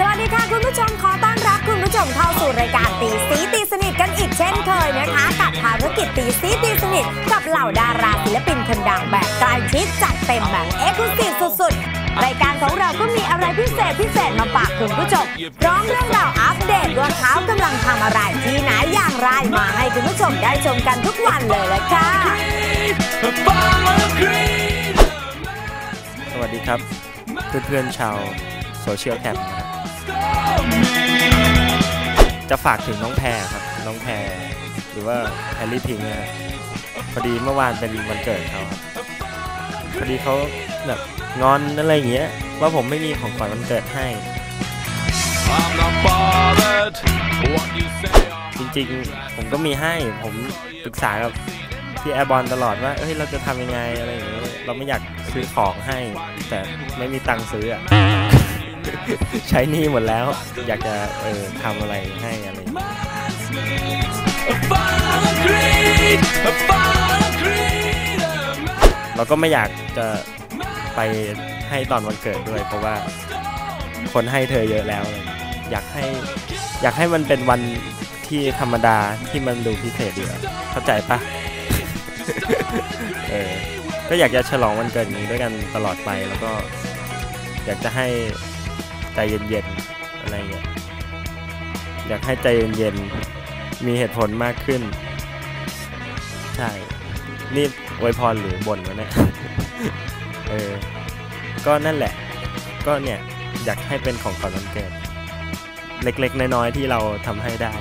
สวัสดีค่ะคุณผู้ชมขอต้อนรับคุณผู้ชมเข้าสู่รายการตีสีตีสนิทกันอีกเช่นเคยนะคะ กับภารกิจตีสีตีสนิท กับเหล่าดาราศิลปินคนดังแบบใกล้ชิดจัดเต็มแบบเอ็กซ์คลูซีฟสุดๆ รายการของเราก็มีอะไรพิเศษพิเศษมาฝากคุณผู้ชมพร้อมเรื่องราวอัปเดตว่าเขากำลังทำอะไรที่ไหนอย่างไรมาให้คุณผู้ชมได้ชมกันทุกวันเลยละค่ะ สวัสดีครับ เพื่อนๆชาวโซเชียลแคมนะครับ จะฝากถึงน้องแพรครับ น้องแพรหรือว่าแฮร์รี่พิงค์นะครับพอดีเมื่อวานเป็นวันเกิดเขาครับพอดีเขาแบบงอนอะไรอย่างเงี้ยว่าผมไม่มีของขวัญวันเกิดให้ I'm not bothered what you say. จริงๆ ผมก็มีให้ผมปรึกษากับพี่แอร์บอลตลอดว่า เอ้ยเราจะทำยังไงอะไรอย่างเงี้ยเราไม่อยากซื้อของให้ แต่ไม่มีตังค์ซื้ออะ ใช้นี้หมดแล้ว อยากจะเออทำอะไรให้อะไรเราก็ไม่อยากจะไปให้ตอนวันเกิดด้วย เพราะว่าคนให้เธอเยอะแล้ว อยากให้อยากให้มันเป็นวันที่ธรรมดาที่มันดูพิเศษดีเข้าใจปะเออก็อยากจะฉลองวันเกิดนี้ด้วยกันตลอดไปแล้วก็ อยากจะให้ ใจเย็นๆอะไรเงี้ยอยากให้ใจเย็นๆมีเหตุผลมากขึ้น ใช่ นี่อวยพรหรือบ่นวะเนี่ยเออก็นั่นแหละ ก็เนี่ย อยากให้เป็นของขวัญวันเกิด เล็กๆ น้อยๆ ที่เราทำให้ได้